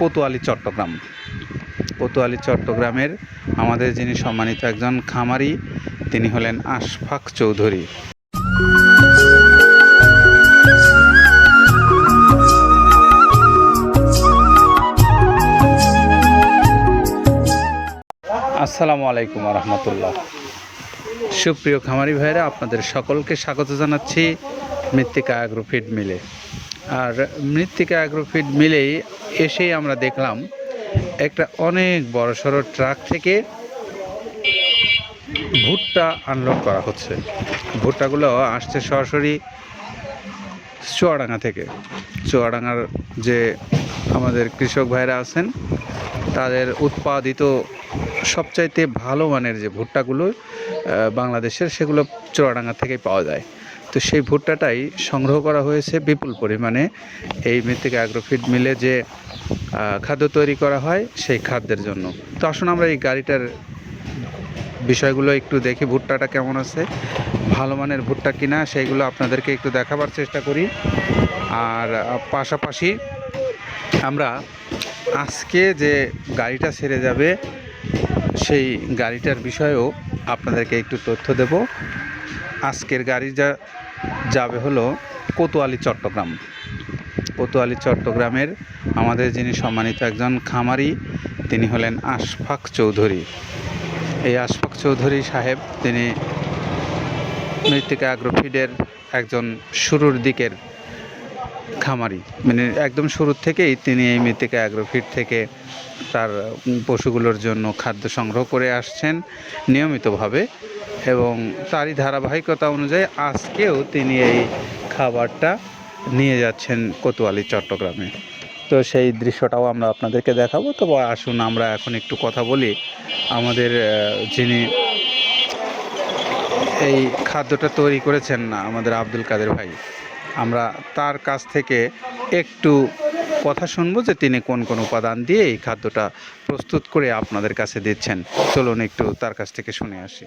কোতোয়ালি, চট্টগ্রাম। কোতোয়ালি, চট্টগ্রামের আমাদের যিনি সম্মানিত একজন খামারি, তিনি হলেন আশফাক চৌধুরী। আসসালামু আলাইকুম রহমতুল্লাহ সুপ্রিয় খামারি ভাইরা আপনাদের সকলকে স্বাগত জানাচ্ছি মৃত্তিকা অ্যাগ্রোফিড মিলে। আর মৃত্তিকা অ্যাগ্রোফিড মিলেই এসেই আমরা দেখলাম একটা অনেক বড় সড়ো ট্রাক থেকে ভুট্টা আনলোড করা হচ্ছে। ভুট্টাগুলো আসছে সরাসরি চুয়াডাঙ্গা থেকে। চুয়াডাঙ্গার যে আমাদের কৃষক ভাইরা আছেন, তাদের উৎপাদিত সবচাইতে ভালো মানের যে ভুট্টাগুলো বাংলাদেশের, সেগুলো চুয়াডাঙ্গা থেকেই পাওয়া যায়। তো সেই ভুট্টাটাই সংগ্রহ করা হয়েছে বিপুল পরিমাণে। এই মৃত্তিকা অ্যাগ্রোফিড মিলে যে খাদ্য তৈরি করা হয় সেই খাদ্যের জন্য। তো আসুন আমরা এই গাড়িটার বিষয়গুলো একটু দেখি, ভুট্টাটা কেমন আছে, ভালো মানের ভুট্টা কিনা সেইগুলো আপনাদেরকে একটু দেখাবার চেষ্টা করি। আর পাশাপাশি আমরা আজকে যে গাড়িটা ছেড়ে যাবে, সেই গাড়িটার বিষয়েও আপনাদেরকে একটু তথ্য দেব। আজকের গাড়ি যা যাবে হলো কোতোয়ালি, চট্টগ্রাম। কোতোয়ালি, চট্টগ্রামের আমাদের যিনি সম্মানিত একজন খামারি, তিনি হলেন আশফাক চৌধুরী। এই আশফাক চৌধুরী সাহেব, তিনি মৃত্তিকা অ্যাগ্রোফিডের একজন শুরুর দিকের খামারি। মানে একদম শুরুর থেকেই তিনি এই মৃত্তিকা অ্যাগ্রোফিড থেকে তার পশুগুলোর জন্য খাদ্য সংগ্রহ করে আসছেন, নিয়মিতভাবে। এবং তারই ধারাবাহিকতা অনুযায়ী আজকেও তিনি এই খাবারটা নিয়ে যাচ্ছেন কোতোয়ালি, চট্টগ্রামে। তো সেই দৃশ্যটাও আমরা আপনাদেরকে দেখাবো। তো আসুন আমরা এখন একটু কথা বলি আমাদের যিনি এই খাদ্যটা তৈরি করেছেন না, আমাদের আব্দুল কাদের ভাই। আমরা তার কাছ থেকে একটু কথা শুনব যে তিনি কোন কোন উপাদান দিয়ে এই খাদ্যটা প্রস্তুত করে আপনাদের কাছে দিচ্ছেন। চলুন একটু তার কাছ থেকে শুনে আসি।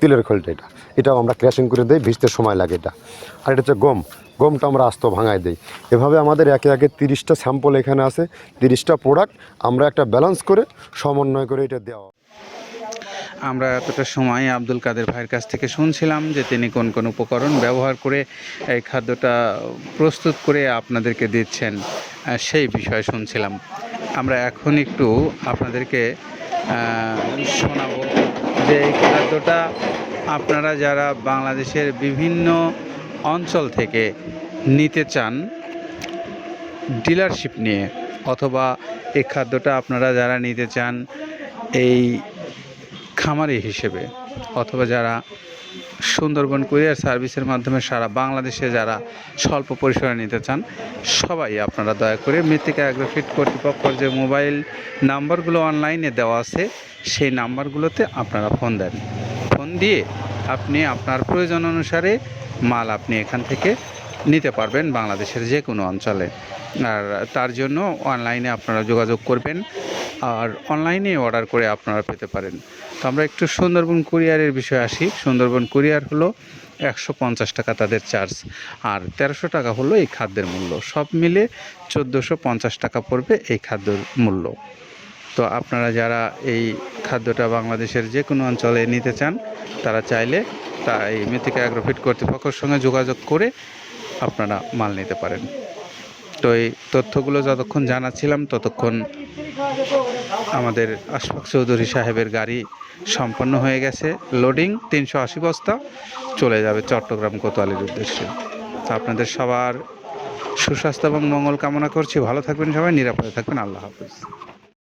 তিলের খোলটা এটা। এটাও আমরা ক্র্যাশিং করে দিই, ভিজতে সময় লাগে এটা। আর এটা হচ্ছে গম। গমটা আমরা আস্ত ভাঙায় দিই। এভাবে আমাদের একে একে তিরিশটা স্যাম্পল এখানে আছে, তিরিশটা প্রোডাক্ট আমরা একটা ব্যালেন্স করে, সমন্বয় করে এটা দেওয়া। আমরা এতটা সময় আব্দুল কাদের ভাইয়ের কাছ থেকে শুনছিলাম যে তিনি কোন কোন উপকরণ ব্যবহার করে এই খাদ্যটা প্রস্তুত করে আপনাদেরকে দিচ্ছেন সেই বিষয়ে শুনছিলাম। আমরা এখন একটু আপনাদেরকে শোনাবো। যে এই খাদ্যটা আপনারা যারা বাংলাদেশের বিভিন্ন অঞ্চল থেকে নিতে চান, ডিলারশিপ নিয়ে, অথবা এই খাদ্যটা আপনারা যারা নিতে চান, এই খামারি হিসেবে, অথবা যারা সুন্দরবন কুরিয়ার সার্ভিসের মাধ্যমে সারা বাংলাদেশে যারা স্বল্প পরিসরে নিতে চান, সবাই আপনারা দয়া করে মৃত্তিকা অ্যাগ্রোফিট কর্তৃপক্ষের যে মোবাইল নাম্বারগুলো অনলাইনে দেওয়া আছে, সেই নাম্বারগুলোতে আপনারা ফোন দেন। ফোন দিয়ে আপনি আপনার প্রয়োজন অনুসারে মাল আপনি এখান থেকে নিতে পারবেন বাংলাদেশের যে কোনো অঞ্চলে। আর তার জন্য অনলাইনে আপনারা যোগাযোগ করবেন। আর অনলাইনে অর্ডার করে আপনারা পেতে পারেন। তো আমরা একটু সুন্দরবন কুরিয়ারের বিষয়ে আসি। সুন্দরবন কুরিয়ার হলো একশো পঞ্চাশ টাকা তাদের চার্জ আর তেরোশো টাকা হলো এই খাদ্যের মূল্য। সব মিলে চোদ্দোশো পঞ্চাশ টাকা পড়বে এই খাদ্যের মূল্য। তো আপনারা যারা এই খাদ্যটা বাংলাদেশের যে কোনো অঞ্চলে নিতে চান, তারা চাইলে তা এই মৃত্তিকা অ্যাগ্রোফিট কর্তৃপক্ষের সঙ্গে যোগাযোগ করে আপনারা মাল নিতে পারেন। তো এই তথ্যগুলো যতক্ষণ জানাচ্ছিলাম, ততক্ষণ আমাদের আশফাক চৌধুরী সাহেবের গাড়ি সম্পন্ন হয়ে গেছে। লোডিং তিনশো আশি বস্তা চলে যাবে চট্টগ্রাম কোতোয়ালির উদ্দেশ্যে। তো আপনাদের সবার সুস্বাস্থ্য এবং মঙ্গল কামনা করছি। ভালো থাকবেন সবাই, নিরাপদে থাকবেন। আল্লাহ হাফিজ।